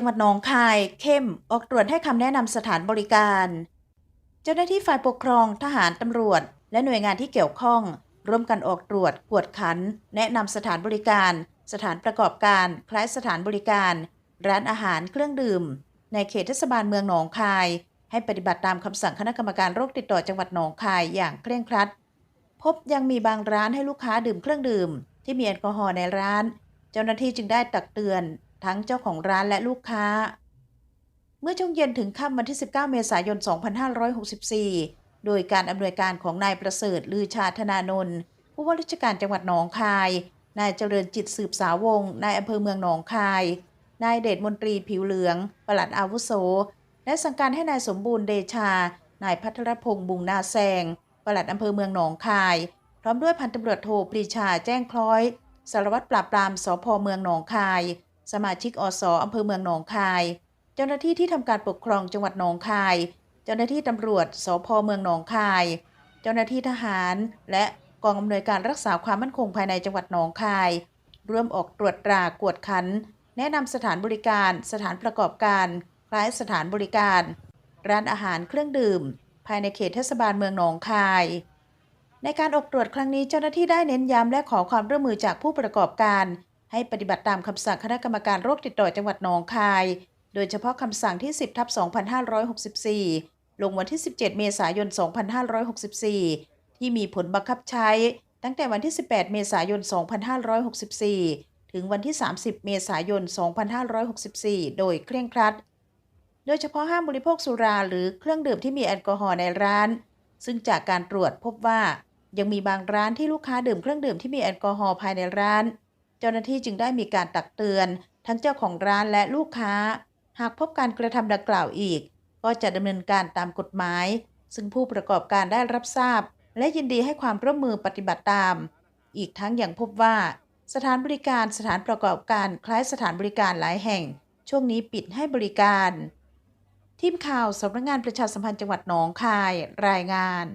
จังหวัดหนองคาย เข้ม ออกตรวจให้คำแนะนำสถานบริการ เจ้าหน้าที่ฝ่ายปกครองทหารตำรวจ และหน่วยงานที่เกี่ยวข้อง ร่วมกันออกตรวจกวดขัน แนะนำสถานบริการ สถานประกอบการ คล้ายสถานบริการ ร้านอาหารเครื่องดื่ม ในเขตเทศบาลเมืองหนองคาย ให้ปฏิบัติตามคำสั่งคณะกรรมการโรคติดต่อจังหวัดหนองคายอย่างเคร่งครัด พบยังมีบางร้านให้ลูกค้าดื่มเครื่องดื่ม ที่มีแอลกอฮอล์ในร้าน เจ้าหน้าที่จึงได้ตักเตือน ทั้งเจ้าของร้านและลูกค้า เมื่อช่วงเย็นถึงค่ำวันที่ 19 เมษายน 2564 โดยการอำนวยการของนายประเสริฐลือชาธนานนท์ผู้ว่าราชการจังหวัดหนองคาย นายเจริญจิตสืบสาวงศ์นายอำเภอเมืองหนองคาย นายเดชมนตรีผิวเหลือง ปลัดอาวุโส และสั่งการให้นายสมบูรณ์เดชา นายพัทรพงษ์บุงนาแซง ปลัดอำเภอเมืองหนองคาย พร้อมด้วยพันตำรวจโทปรีชาแจ้งคล้อย สารวัตรปราบปรามสพเมืองหนองคาย สมาชิกอสอำเภอเมืองหนองคาย เจ้าหน้าที่ที่ทำการปกครองจังหวัดหนองคาย เจ้าหน้าที่ตำรวจสพเมืองหนองคาย เจ้าหน้าที่ทหาร และกองอำนวยการรักษาความมั่นคงภายในจังหวัดหนองคาย ร่วมออกตรวจตรากวดขัน แนะนำสถานบริการ สถานประกอบการ คล้ายสถานบริการ ร้านอาหารเครื่องดื่ม ภายในเขตเทศบาลเมืองหนองคาย ในการออกตรวจครั้งนี้เจ้าหน้าที่ได้เน้นย้ำและขอความร่วมมือจากผู้ประกอบการ ให้ปฏิบัติตามคำสั่งคณะกรรมการโรคติดต่อจังหวัดหนองคาย โดยเฉพาะคำสั่งที่ 10ทับ2564 ลงวันที่ 17 เมษายน 2564 ที่มีผลบังคับใช้ ตั้งแต่วันที่ 18 เมษายน 2564 ถึงวันที่ 30 เมษายน 2564 โดยเคร่งครัด โดยเฉพาะห้ามบริโภคสุราหรือเครื่องดื่มที่มีแอลกอฮอล์ในร้าน ซึ่งจากการตรวจพบว่ายังมีบางร้านที่ลูกค้าดื่มเครื่องดื่มที่มีแอลกอฮอล์ภายในร้าน เจ้าหน้าที่จึงได้มีการตักเตือน ทั้งเจ้าของร้านและลูกค้า หากพบการกระทำดังกล่าวอีก ก็จะดำเนินการตามกฎหมาย ซึ่งผู้ประกอบการได้รับทราบ และยินดีให้ความร่วมมือปฏิบัติตาม อีกทั้งยังพบว่า สถานบริการสถานประกอบการคล้ายสถานบริการหลายแห่ง ช่วงนี้ปิดให้บริการ ทีมข่าวสำนักงานประชาสัมพันธ์จังหวัดหนองคาย รายงาน